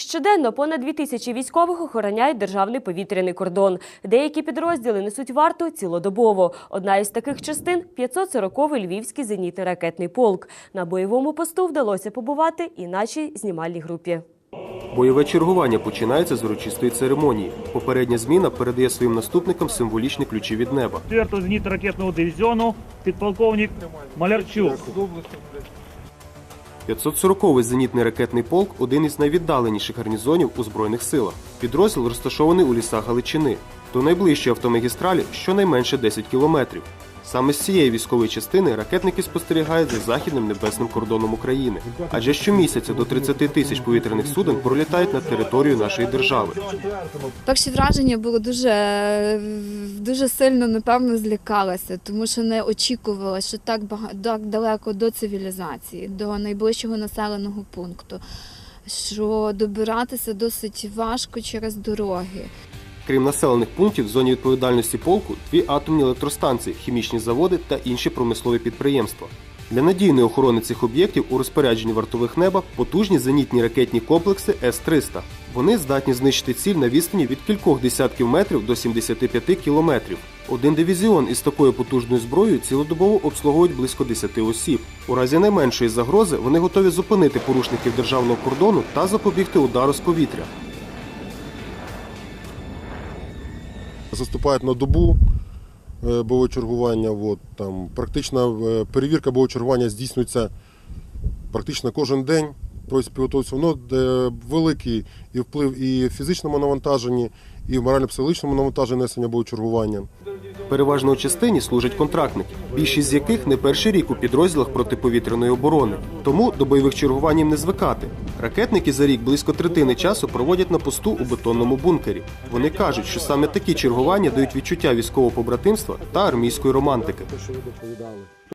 Щоденно понад дві тисячі військових охороняють державний повітряний кордон. Деякі підрозділи несуть варту цілодобово. Одна із таких частин – 540-й Львівський зенітний ракетний полк. На бойовому посту вдалося побувати і нашій знімальній групі. Бойове чергування починається з урочистої церемонії. Попередня зміна передає своїм наступникам символічні ключі від неба. 4-го зенітно-ракетного дивізіону, підполковник Малярчук. 540-й зенітний ракетний полк один із найвіддаленіших гарнізонів у Збройних силах. Підрозділ розташований у лісах Галичини. До найближчої автомагістралі щонайменше 10 кілометрів. Саме з цієї військової частини ракетники спостерігають за західним небесним кордоном України. Адже щомісяця до 30 тисяч повітряних суден пролітають над територією нашої держави. Перші враження було дуже, дуже сильно, напевно, злякалася, тому що не очікувала, що так так далеко до цивілізації, до найближчого населеного пункту, що добиратися досить важко через дороги. Крім населених пунктів, в зоні відповідальності полку дві атомні електростанції, хімічні заводи та інші промислові підприємства. Для надійної охорони цих об'єктів у розпорядженні вартових неба потужні зенітні ракетні комплекси С-300. Вони здатні знищити ціль на відстані від кількох десятків метрів до 75 кілометрів. Один дивізіон із такою потужною зброєю цілодобово обслуговують близько 10 осіб. У разі найменшої загрози вони готові зупинити порушників державного кордону та запобігти удару з повітря. Заступають на добу бовочергування. бойового чергування. От, там, практично е, перевірка бойового чергування здійснюється практично кожен день. Воно е, великий і вплив і в фізичному навантаженні, і в морально-психологічному навантаженні несення бойового чергування. Переважно у частині служать контрактники, більшість з яких не перший рік у підрозділах протиповітряної оборони. Тому до бойових чергувань їм не звикати. Ракетники за рік близько третини часу проводять на посту у бетонному бункері. Вони кажуть, що саме такі чергування дають відчуття військового побратимства та армійської романтики.